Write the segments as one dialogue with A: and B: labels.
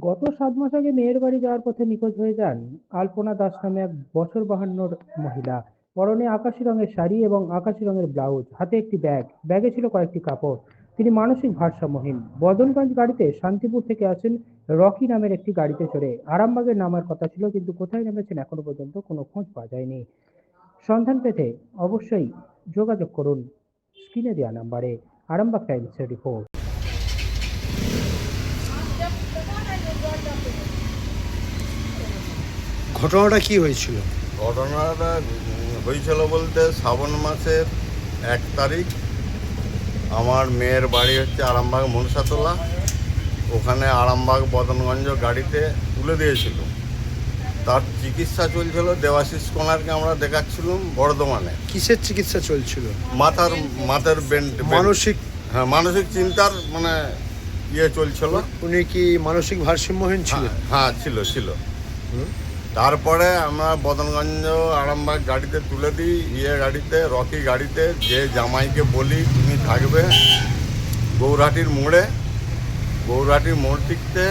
A: গত সাত মাস আগে মেয়ের বাড়ি যাওয়ার পথে নিখোঁজ হয়ে যান আলপনা দাস নামে এক বছর বাহান্নর মহিলা। পরনে আকাশি রঙের শাড়ি এবং আকাশি রঙের ব্লাউজ, হাতে একটি ব্যাগ। ব্যাগে ছিল কয়েকটি কাপড়। তিনি মানসিক ভারসাম্যহীন। বদনগঞ্জ গাড়িতে শান্তিপুর থেকে আসেন রকি নামের একটি গাড়িতে চড়ে। আরামবাগের নামার কথা ছিল কিন্তু কোথায় নেমেছেন এখনও পর্যন্ত কোনো খোঁজ পাওয়া যায়নি। সন্ধান পেতে অবশ্যই যোগাযোগ করুন। স্ক্রিনে দেওয়া নাম্বারে আরামবাগ টাইমসের রিপোর্ট।
B: ঘটনাটা কি হয়েছিল?
C: ঘটনাটা হয়েছিল বলতে শ্রাবণ মাসের এক তারিখ। আমার মেয়ের বাড়ি হচ্ছে আরামবাগ মনসাতলা। ওখানে আরামবাগ বদনগঞ্জ গাড়িতে তুলে দিয়েছিল। তার চিকিৎসা চলছিল দেবাশিস কোনারকে আমরা দেখাচ্ছিলাম বর্ধমানে।
B: কিসের চিকিৎসা চলছিল?
C: মাথার মাথার বেন্ড
B: মানসিক
C: হ্যাঁ মানসিক চিন্তার মানে ইয়ে চলছিল।
B: উনি কি মানসিক ভারসাম্যহীন
C: হ্যাঁ,
B: ছিলেন
C: হ্যাঁ ছিল ছিল।
B: হুম।
C: তারপরে আমরা বদনগঞ্জ আরামবাগ গাড়িতে তুলে দিই ইয়ে গাড়িতে রকি গাড়িতে যে জামাইকে বলি তুমি থাকবে গৌরহাটির মোড়ে। গৌরাটির মোড় দিকতে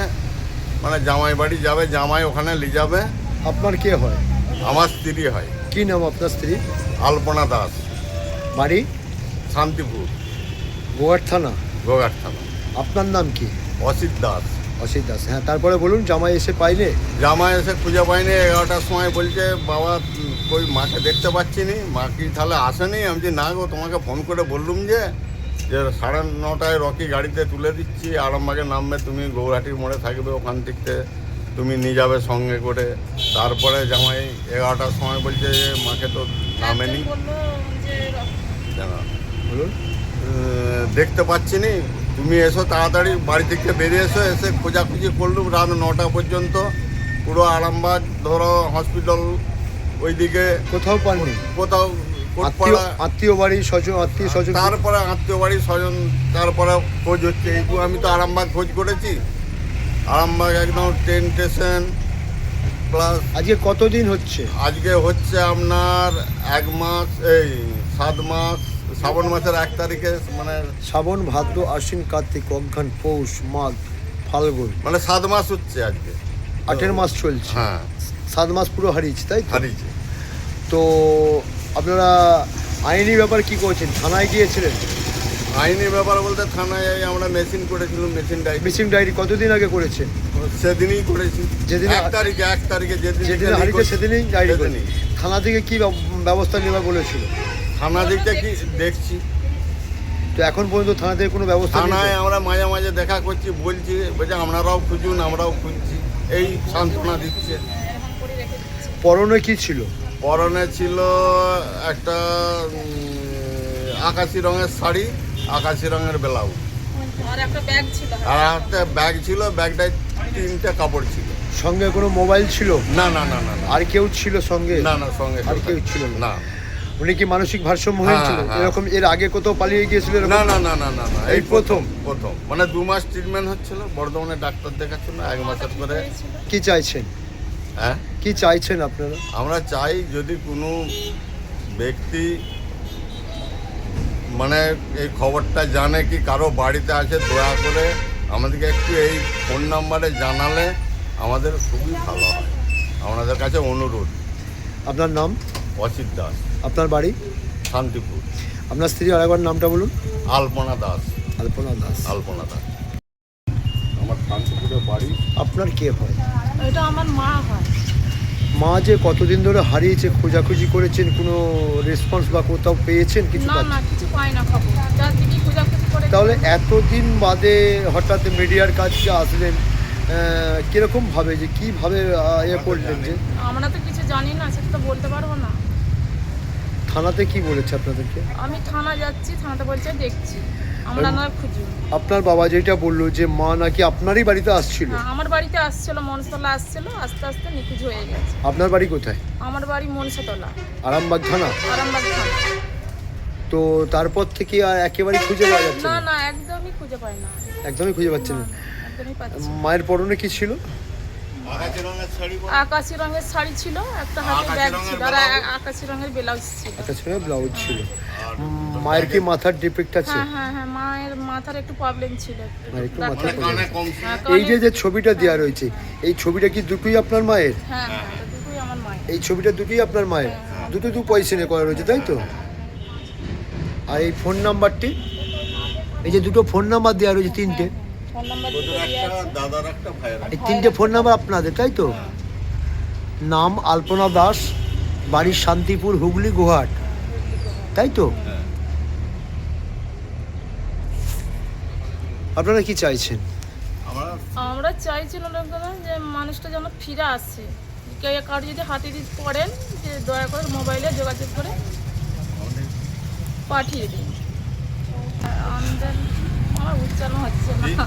C: মানে জামাই বাড়ি যাবে জামাই ওখানে নিয়ে যাবে।
B: আপনার কে হয়?
C: আমার স্ত্রী হয়।
B: কি নাম আপনার স্ত্রী?
C: আলপনা দাস।
B: বাড়ি?
C: শান্তিপুর।
B: গোয়ার থানা।
C: গোঘাট থানা।
B: আপনার নাম কি?
C: অসিত দাস।
B: অসিত দাস। হ্যাঁ তারপরে বলুন জামাই এসে পাইলে?
C: জামাই এসে খুঁজে পাইনি এগারোটার সময় বলছে বাবা কই মাকে দেখতে পাচ্ছি নি? মা কি তাহলে আসেনি আমি যে না গো তোমাকে ফোন করে বললুম যে যে সাড়ে নটায় রকি গাড়িতে তুলে দিচ্ছি আরামবাগে নামবে তুমি গৌরহাটির মোড়ে থাকবে ওখান থেকে তুমি নিয়ে যাবে সঙ্গে করে। তারপরে জামাই এগারোটার সময় বলছে যে মাকে তো নামেনি জানা।
B: বলুন।
C: দেখতে পাচ্ছি নি তুমি এসো তাড়াতাড়ি বাড়ি থেকে বেরিয়ে এসো এসে খোঁজাখুঁজি করলুম রাত নটা পর্যন্ত। পুরো আরামবাগ ধরো হসপিটাল ওইদিকে।
B: কোথাও পাননি?
C: কোথাও
B: আত্মীয় বাড়ি স্বজন আত্মীয় স্বজন
C: তারপরে আত্মীয় বাড়ি স্বজন তারপরে খোঁজ হচ্ছে। এইটু আমি তো আরামবাগ খোঁজ করেছি। আরামবাগ একদম ট্রেন স্টেশন প্লাস
B: আজকে কতদিন হচ্ছে?
C: আজকে হচ্ছে আপনার এক মাস এই সাত মাস। শ্রাবণ মাসের এক তারিখে মানে
B: শ্রাবণ ভাদ্র আশ্বিন কার্তিক অজ্ঞান পৌষ মাঘ ফাল্গুন।
C: মানে সাত মাস হচ্ছে আজকে।
B: আটের মাস চলছে।
C: হ্যাঁ।
B: সাত মাস পুরো হারিয়েছে তাই
C: হারিয়েছে।
B: তো আপনারা আইনি ব্যাপার কি করছেন? থানায় গিয়েছিলেন?
C: আইনি ব্যাপার বলতে থানায় আমরা মেশিন করেছিলাম মেশিন ডাইভ
B: মেশিন ডায়েরি কতদিন আগে করেছেন?
C: সেদিনই করেছি।
B: যেদিন
C: এক তারিখে এক তারিখে যেদিন
B: যেদিন হারিয়েছে সেদিনই ডায়েরি করেন। থানা থেকে কি ব্যবস্থা নেওয়া বলেছিল?
C: থানা দিকটা কি দেখছি।
B: তো এখন পর্যন্ত থানা থেকে কোনো ব্যবস্থা
C: থানায় আমরা মাঝে মাঝে দেখা করছি বলছি বলছে আপনারাও খুঁজুন আমরাও খুঁজছি। এই সান্ত্বনা দিচ্ছে।
B: পরনে কি ছিল?
C: পরনে ছিল একটা আকাশি রঙের শাড়ি আকাশি রঙের ব্লাউজ।
D: আর একটা ব্যাগ ছিল।
C: আর একটা ব্যাগ ছিল ব্যাগটায় তিনটে কাপড় ছিল।
B: সঙ্গে কোনো মোবাইল ছিল?
C: না না না না না।
B: আর কেউ ছিল সঙ্গে?
C: না না সঙ্গে
B: আর
C: কেউ
B: ছিল না? উনি কি মানসিক ভারসাম্য
C: হ্যাঁ,
B: হয়েছিল?
C: হ্যাঁ।
B: এরকম এর আগে কোথাও পালিয়ে গিয়েছিল
C: না না না না না না।
B: এই প্রথম?
C: প্রথম মানে দু মাস ট্রিটমেন্ট হচ্ছিল বর্ধমানে ডাক্তার দেখাচ্ছিল এক মাসের করে
D: হয়েছিল।
B: কি চাইছেন?
C: হ্যাঁ?
B: কি চাইছেন আপনারা?
C: আমরা চাই যদি কোনো ব্যক্তি মানে এই খবরটা জানে কি কারও বাড়িতে আছে দয়া করে আমাদেরকে একটু এই ফোন নাম্বারে জানালে আমাদের খুবই ভালো হয়। আপনাদের কাছে অনুরোধ।
B: আপনার নাম?
C: অসিত দাস।
B: আপনার বাড়ি?
C: শান্তিপুর।
B: আপনার স্ত্রী আরেকবার নামটা বলুন।
C: আলপনা দাস।
B: আলপনা দাস।
C: আলপনা দাস। আমার শান্তিপুরে বাড়ি।
B: আপনার কে হয়?
D: এটা আমার মা হয়।
B: মা যে কতদিন ধরে হারিয়েছে খোঁজাখুঁজি করেছেন কোনো রেসপন্স বা কোথাও পেয়েছেন কিছু
D: না না কিছু পাই না খবর। খোঁজাখুঁজি করে
B: তাহলে এতদিন বাদে হঠাৎ মিডিয়ার কাছে আসলেন কীরকম ভাবে যে কীভাবে ইয়ে করলেন যে?
D: আমরা তো কিছু জানি না সেটা তো বলতে পারব না।
B: থানাতে কি বলেছে আপনাদেরকে?
D: আমি থানা যাচ্ছি থানাতে বলছে দেখছি। আমরা না খুঁজি।
B: আপনার বাবা যেটা বলল যে মা নাকি আপনারই বাড়িতে আসছিল?
D: আমার বাড়িতে আসছিল মনসাতলা আসছিল আস্তে আস্তে নিখোঁজ হয়ে গেছে।
B: আপনার বাড়ি কোথায়?
D: আমার বাড়ি মনসাতলা।
B: আরামবাগ থানা?
D: আরামবাগ থানা।
B: তো তারপর থেকে আর একেবারেই খুঁজে পাওয়া যাচ্ছে
D: না
B: না?
D: একদমই খুঁজে পাই না।
B: একদমই খুঁজে পাচ্ছেন
D: না।
B: মায়ের পরনে কি ছিল?
C: আকাশি রঙের শাড়ি পরে।
D: আকাশি রঙের শাড়ি ছিল একটা হাতে
C: আকাশি
D: ব্যাগ ছিল আর আকাশি রঙের ব্লাউজ ছিল।
B: একটা ছেলে ব্লাউজ ছিল। মায়ের কি মাথার ডিফেক্ট আছে?
D: হ্যাঁ হ্যাঁ হ্যাঁ মায়ের মাথার একটু প্রবলেম ছিল। একটু।
B: একটু মাথার
C: ছিল।
D: হ্যাঁ,
B: এই যে যে ছবিটা দেওয়া রয়েছে এই ছবিটা কি দুটোই আপনার মায়ের?
D: হ্যাঁ হ্যাঁ দুটোই আমার মায়ের।
B: এই ছবিটা দুটোই আপনার মায়ের? দুটো দু পয়সা নিয়ে করা রয়েছে তাই তো? আর এই ফোন নাম্বারটি এই যে দুটো ফোন নাম্বার দেওয়া রয়েছে তিনটে।
D: ফোন নাম্বার
C: তোদের
D: দুটো দিয়ে
C: একটা
D: আছে।
C: দাদার একটা ভাইয়ের
B: এই তিনটে ফোন নাম্বার আপনাদের তাই তো? নাম আলপনা দাস বাড়ির শান্তিপুর হুগলি গুহাট তাই তো?
C: হ্যাঁ।
B: আপনারা কি চাইছেন?
C: আমরা
D: আমরা চাইছিলাম যে মানুষটা যেন ফিরে আসে। কেউ কারও যদি হাতে দিয়ে পড়েন যে দয়া করে মোবাইলে যোগাযোগ করে পাঠিয়ে দিন। আমদেন আমার উচ্চারণ হচ্ছে না।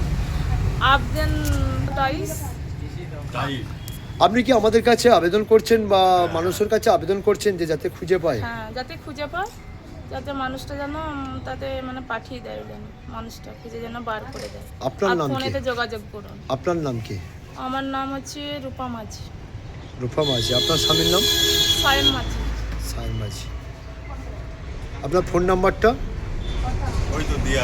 D: আবদেন টাইস।
C: তাই
B: আপনি কি আমাদের কাছে আবেদন করছেন বা মানুষের কাছে আবেদন করছেন যে যাতে খুঁজে পায়?
D: হ্যাঁ যাতে খুঁজে পায় যাতে মানুষটা যেন তাতে মানে পাঠিয়ে দেয় যেন মানুষটা খুঁজে যেন বার করে দেয়।
B: আপনার নাম কি?
D: ফোনেতে যোগাযোগ করুন।
B: আপনার নাম কি?
D: আমার নাম হচ্ছে রূপা মাঝি।
B: রূপা মাঝি। আপনার স্বামীর নাম?
D: সায়ন মাঝি।
B: সায়ন মাঝি। আপনার ফোন নাম্বারটা?
C: ওই তো দিয়া।